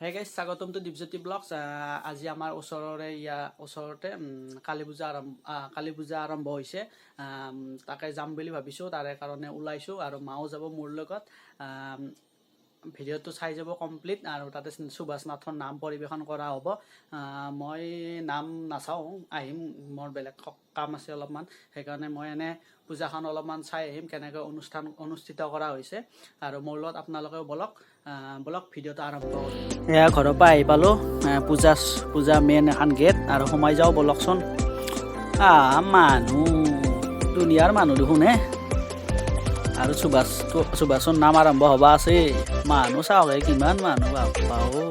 হে guys স্বাগতম to Dipjyoti blogs. আজি আমাৰ ওচৰৰে ইয়া ওচৰতে কালী পূজা আৰম্ভ কালী পূজা আৰম্ভ হৈছে। তাকে যাম বুলি ভাবিছোঁ তাৰে কাৰণে ওলাইছোঁ আৰু মাও যাব মোৰ লগত। ভিডিঅ'টো চাই যাব কমপ্লিট আৰু তাতে সুভাষ নাথৰ নাম পৰিৱেশন কৰা হ'ব। মই নাম নাচাওঁ আহিম মোৰ বেলেগ কাম আছে অলপমান। সেইকাৰণে মই এনে পূজাখন অলপমান চাই আহিম কেনেকৈ অনুষ্ঠান অনুষ্ঠিত কৰা হৈছে। আৰু মোৰ লগত আপোনালোকেও বলক বলক ভিডিঅ'টো আৰম্ভ এয়া ঘৰৰ পৰা আহি পালোঁ পূজা পূজা মেইন এখন গেট আৰু সোমাই যাওঁ বলকচোন। আহ মানুহ দুনিয়াৰ মানুহ দেখোন হে। আৰু সুভাষ সুভাষৰ নাম আৰম্ভ হ'ব আছে। মানুহ চাওক কিমান মানুহ বাপ্পা ও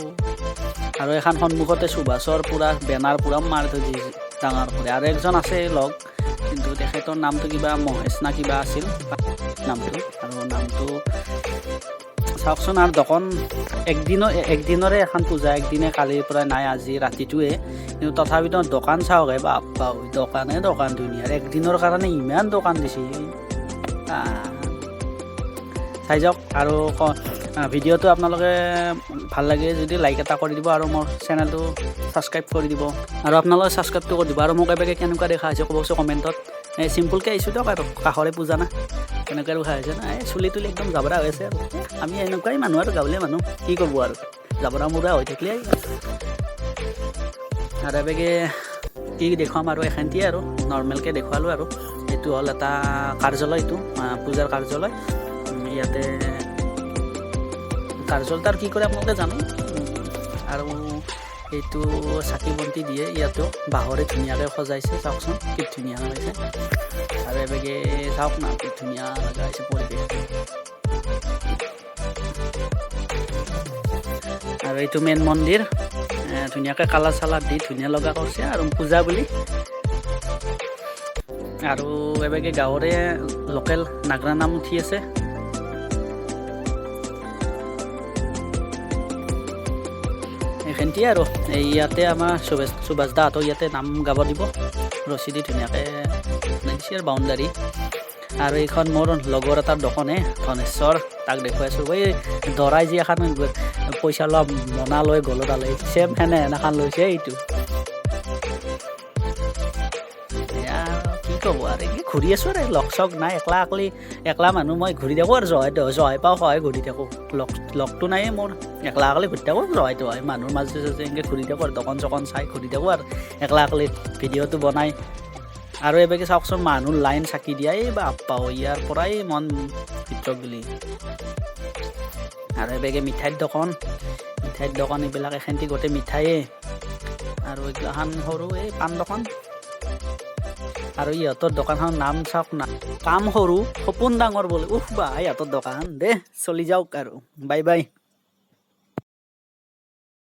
আৰু এখন সন্মুখতে সুভাষৰ পূৰা বেনাৰ পূৰা মাৰি থৈ দিছে, ডাঙৰ কৰি। আৰু একজন আছে লগ, কিন্তু তেখেতৰ নামটো কিবা মহেশ না কিবা আছিল। নামটো, আৰু নামটো চাওকচোন আৰু দোকান একদিনৰ একদিনৰে এখন পূজা, একদিনে কালিৰ পৰা নাই, আজি ৰাতিটোৱে। কিন্তু তথাপিতো দোকান চাওক বাপ্পা দোকানে দোকান ধুনীয়াৰ একদিনৰ কাৰণে ইমান দোকান দিছে। চাই যাওক আৰু ভিডিঅ'টো আপোনালোকে ভালো লাগে যদি লাইক এটা কৰি দিব আৰু মোৰ চেনেলটো ছাবস্ক্ৰাইব কৰি দিব। আৰু আপোনালোকে ছাবস্ক্ৰাইবটো কৰি দিব। আৰু মোক এবাৰ কেনেকুৱা দেখা হৈছে ক'বচোন কমেণ্টত। এই চিম্পুলকৈ আহিছোঁ দিয়ক আৰু, কাষৰে পূজা না। কেনেকৈ ৰখা হৈছে না। এই চুলি তুলি একদম জাবৰা হৈ আছে আৰু। আমি এনেকুৱাই মানুহ আৰু গাঁৱলীয়া মানুহ, কি কৰিব আৰু। জাবৰা মুৰা হৈ থাকিলে আৰু। এবেগে কি দেখুৱাম আৰু এখানটিয়ে আৰু নৰ্মেলকৈ দেখুৱালোঁ আৰু। এইটো হ'ল এটা কাৰ্যালয় এইটো পূজাৰ কাৰ্যালয় ইয়াতে কাৰ্যালয়ত আৰু কি কৰে আপোনালোকে জানে? আৰু এইটো চাকি বন্তি দিয়ে ইয়াতো, বাঁহৰে ধুনীয়াকৈ সজাইছে, চাওকচোন, কি ধুনীয়া লাগিছে আৰু এবেগে, চাওক না, কি ধুনীয়া লগা হৈছে পৰিৱেশ। আৰু এইটো মেইন মন্দিৰ ধুনীয়াকৈ কালাৰ চালাৰ দি ধুনীয়া লগা কৰিছে, আৰু পূজা বুলি। আৰু এবেগে গাঁৱৰে লোকেল নাগৰা নাম উঠি আছে। এইখিনিতে আৰু। ইয়াতে আমাৰ সুভাষ সুভাষ দাহঁতক ইয়াতে নাম গাব দিব। ৰছী দি ধুনীয়াকৈ বনাই দিছে আৰু বাউণ্ডাৰী। আৰু এইখন মোৰ লগৰ এটাৰ দোকানে ধনেশ্বৰ তাক দেখুৱাইছোঁ। এই দৰাই যি এখন পইচা লোৱা মনা লৈ গলত আলে চেম সেনে সেনেখন লৈছে এইটো। ক'ব আৰু এই ঘূৰি আছোঁ আৰু লগ চগ নাই একলা একলি একলা মানুহ মই ঘূৰি থাকোঁ আৰু জহাই জহাই পাওঁ সহায় ঘূৰি থাকোঁ। লগ লগটো নাই মোৰ একলা একলি ঘূৰি থাকোঁ জহাই তহাই মানুহৰ মাজে মাজে এনেকৈ ঘূৰি থাকোঁ আৰু দোকান চকন চাই ঘূৰি থাকোঁ আৰু একলা একলি ভিডিঅ'টো বনাই। আৰু এবেগে চাওকচোন মানুহ লাইন চাকি দিয়া এই বাপ্পা ঐ, ইয়াৰ পৰাই মন ভিতৰত বুলি আৰু এবেগে মিঠাইৰ দোকান মিঠাইৰ দোকান এইবিলাক এখেন্তি গোটেই মিঠায়ে আৰু এইগিলাখান সৰু এই পাণ দোকান। আৰু ইহঁতৰ দোকানখনৰ নাম চাওক না। কাম সৰু, সপোন ডাঙৰ বোলে। উফ বা, ইহঁতৰ দোকান। দে, চলি যাওক আৰু। Bye bye.